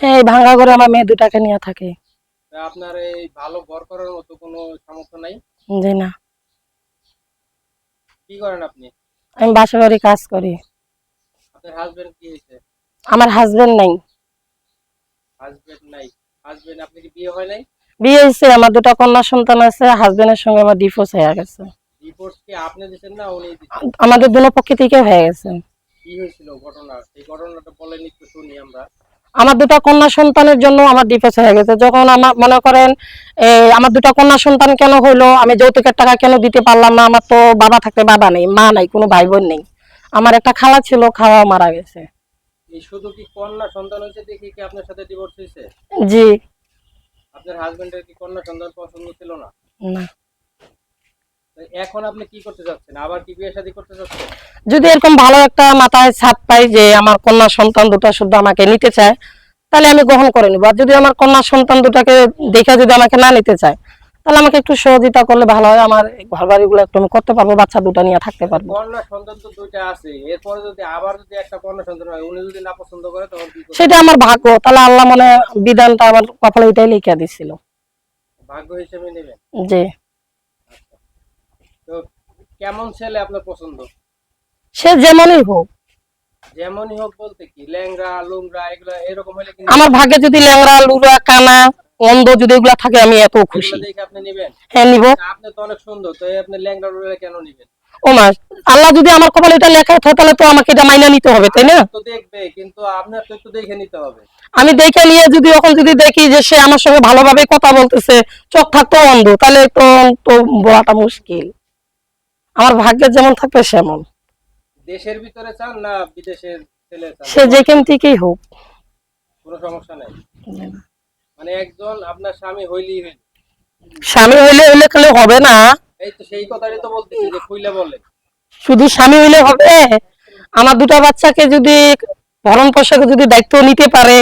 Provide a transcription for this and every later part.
এই ভাঙা ঘরে আমার মেয়ে দুটাকে নিয়ে থাকে। আপনার এই ভালো ঘর করার মতো কোনো সামর্থ্য নাই? জি না। কি করেন আপনি? আমি বাসা বাড়ি কাজ করি। আপনার হাজবেন্ড কি হয়েছে? আমার হাজবেন্ড নাই। হাজবেন্ড নাই। হাজবেন্ড আপনি কি বিয়ে হয় নাই? বিয়ে হয়েছে আমার দুটো কন্যা সন্তান আছে হাজবেন্ডের সঙ্গে আমার ডিভোর্স হয়ে গেছে। রিপোর্ট কি আপনি দিচ্ছেন না উনি আমাদের দুটো পক্ষ থেকে হয়ে গেছে। কি হয়েছিল ঘটনা? সেই ঘটনাটা বলেন একটু শুনি আমরা। আমার দুটো কন্যা সন্তানের জন্য আমার ডিভোর্স হয়ে গেছে। যখন আমার মনে করেন এই আমার দুটো কন্যা সন্তান কেন হইল আমি যৌতুকের টাকা কেন দিতে পারলাম না? আমার তো বাবা থাকতে বাবা নেই মা নাই কোনো ভাই বোন নেই। আমার একটা খালা ছিল খাওয়া মারা গেছে। এই শুধু কি কন্যা সন্তান হয়েছে দেখি কি আপনার সাথে ডিভোর্স হয়েছে? জি। আপনার হাজবেন্ডের কি কন্যা সন্তান পছন্দ ছিল না? না। এখন আপনি কি করতে চাচ্ছেন? আবার কি বিয়ে শাদী করতে চাচ্ছেন? যদি এরকম ভালো একটা মাথায় ছাপ পাই যে আমার কন্যা সন্তান দুটো শুদ্ধ আমাকে নিতে চায় তাহলে আমি গ্রহণ করে নিবো। আর যদি আমার কন্যা সন্তান দুটাকে দেখে যদি আমাকে না নিতে চায় তাহলে আমাকে একটু সহযোগিতা করলে ভালো হয়। আমার ঘর বাড়িগুলো একটু আমি করতে পারব বাচ্চা দুটো নিয়ে থাকতে পারব। কন্যা সন্তান তো দুইটা আছে। এরপরে যদি আবার যদি একটা কন্যা সন্তান হয় উনি যদি না পছন্দ করে তখন কি সেটা আমার ভাগ্য। তাহলে আল্লাহ মনে বিধানটা আমার কপালে এটাই লিখে দিছিল। ভাগ্য হিসেবে নেবেন। যে তো কেমন ছেলে আপনার পছন্দ? সে যেমনই হোক। যেমনই হোক বলতে কি ল্যাংরা লুংরা এগুলো এরকম হলে কিন্তু আমার ভাগ্যে যদি ল্যাংড়া লুরা কানা অন্ধ যদি এগুলা থাকে আমি এত খুশি। দেখে আপনি নেবেন? হ্যাঁ নিব। আপনি তো অনেক সুন্দর তো আপনি ল্যাংরা লুংরা কেন নেবেন? ও মা আল্লাহ যদি আমার কপালে এটা লেখা থাকে তাহলে তো আমাকে এটা মাইনা নিতে হবে তাই না? তো দেখবে কিন্তু আপনার তো একটু দেখে নিতে হবে। আমি দেখে নিয়ে যদি এখন যদি দেখি যে সে আমার সঙ্গে ভালোভাবে কথা বলতেছে চোখ থাকতো অন্ধ তাহলে তো তো বলাটা মুশকিল। আমার ভাগ্যে যেমন থাকবে সেমন। দেশের ভিতরে চান না বিদেশের ছেলে চান? সে যেখান থেকেই হোক। কোনো সমস্যা নাই? মানে একজন আপনার স্বামী হইলেই হইল। স্বামী হইলে হইলে খালি হবে না। এই তো সেই কথাটাই তো বলতেছি যে খুইলে বলে। শুধু স্বামী হইলে হবে? আমার দুটা বাচ্চাকে যদি ভরণ পোষাকে যদি দায়িত্ব নিতে পারে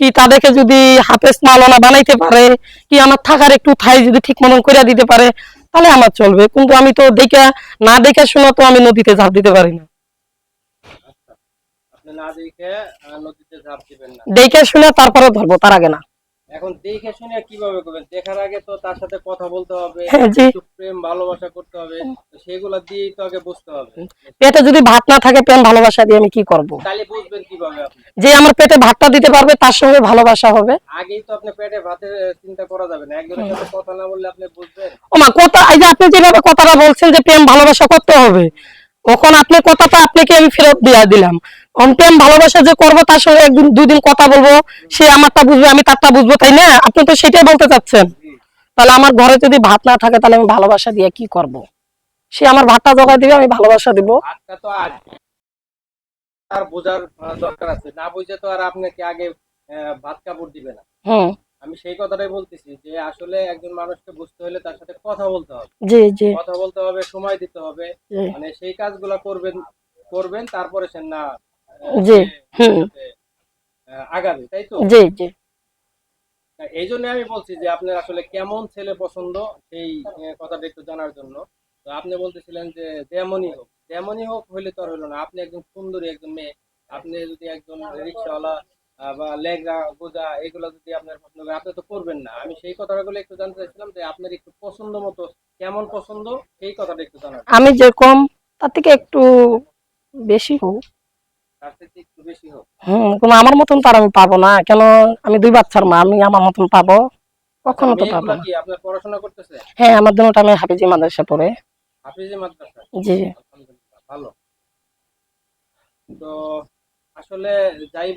কি তাদেরকে যদি হাফেজ মালনা বানাইতে পারে কি আমার থাকার একটু থাই যদি ঠিক মতন করে দিতে পারে তাহলে আমার চলবে কিন্তু আমি তো দেখা না দেখা শোনা তো আমি নদীতে ঝাঁপ দিতে পারি না। দেখা শুনে তারপরে ধরবো তার আগে না। এখন দেখে শুনে কীভাবে করবেন? দেখার আগে তো তার সাথে কথা বলতে হবে হ্যাঁ, প্রেম ভালোবাসা করতে হবে সেগুলো দিয়েই তো আগে বুঝতে হবে। পেটে যদি ভাত না থাকে প্রেম ভালোবাসা দিয়ে আমি কি করব। তাহলে বুঝবেন কীভাবে আপনি। যে আমার পেটে ভাতটা দিতে পারবে তার সঙ্গে ভালোবাসা হবে। আগেই তো আপনি পেটে ভাতের চিন্তা করা যাবে না। একজনের সাথে কথা না বললে আপনি বুঝবেন? ও মা কথা এই যে আপনি যেভাবে কথাটা বলছেন যে প্রেম ভালোবাসা করতে হবে তখন আপনি কথাটা আপনাকে আমি ফেরত দিয়ে দিলাম। আমি ভালোবাসা যে করব তার সঙ্গে একদিন দুদিন কথা বলব সে আমারটা বুঝবে আমি তারটা বুঝব তাই না? আপনি তো সেটাই বলতে চাচ্ছেন। তাহলে আমার ঘরে যদি ভাত না থাকে তাহলে আমি ভালোবাসা দিয়ে কি করব। সে আমার ভাতটা জোগাড় দিবে আমি ভালোবাসা দিব। আর বোঝার দরকার আছে। না বুঝে তো আর আপনাকে আগে ভাত কাপড় দিবে না। হুম। আমি সেই কথাটাই বলতেছি যে আসলে একজন মানুষকে বুঝতে হলে তার সাথে কথা বলতে হবে। জি জি। কথা বলতে হবে সময় দিতে হবে। মানে সেই কাজগুলো করবেন করবেন তারপরে সে না জি, হুম। আগাবে তাই তো? জি জি। এই জন্য আমি বলছি যে আপনার আসলে কেমন ছেলে পছন্দ সেই কথাটা একটু জানার জন্য। তো আপনি বলতেছিলেন যে যেমনই হোক। যেমনই হোক হইলে তো আর হইল না। আপনি একজন সুন্দরী একজন মেয়ে। আপনি যদি একজন রিক্সাওয়ালা বা লেগরা গোজা এগুলো যদি আপনার পছন্দ করে আপনি তো করবেন না। আমি সেই কথাগুলো একটু জানতে চাইছিলাম যে আপনার একটু পছন্দ মতো কেমন পছন্দ? সেই কথাটা একটু জানার আমি যেরকম তার থেকে একটু বেশি হোক। তার থেকে একটু বেশি হোক। হুম কোনো আমার মতন তো আর আমি পাবো না। কেন আমি দুই বাচ্চার মা আমি আমার মতন পাবো? কখনো তো পাবো না। আপনার পড়াশোনা করতেছে? হ্যাঁ আমার দুটা আমি হাফিজি মাদ্রাসা পড়ে। হাফিজি মাদ্রাসা? জি। ভালো। তো আসলে যাই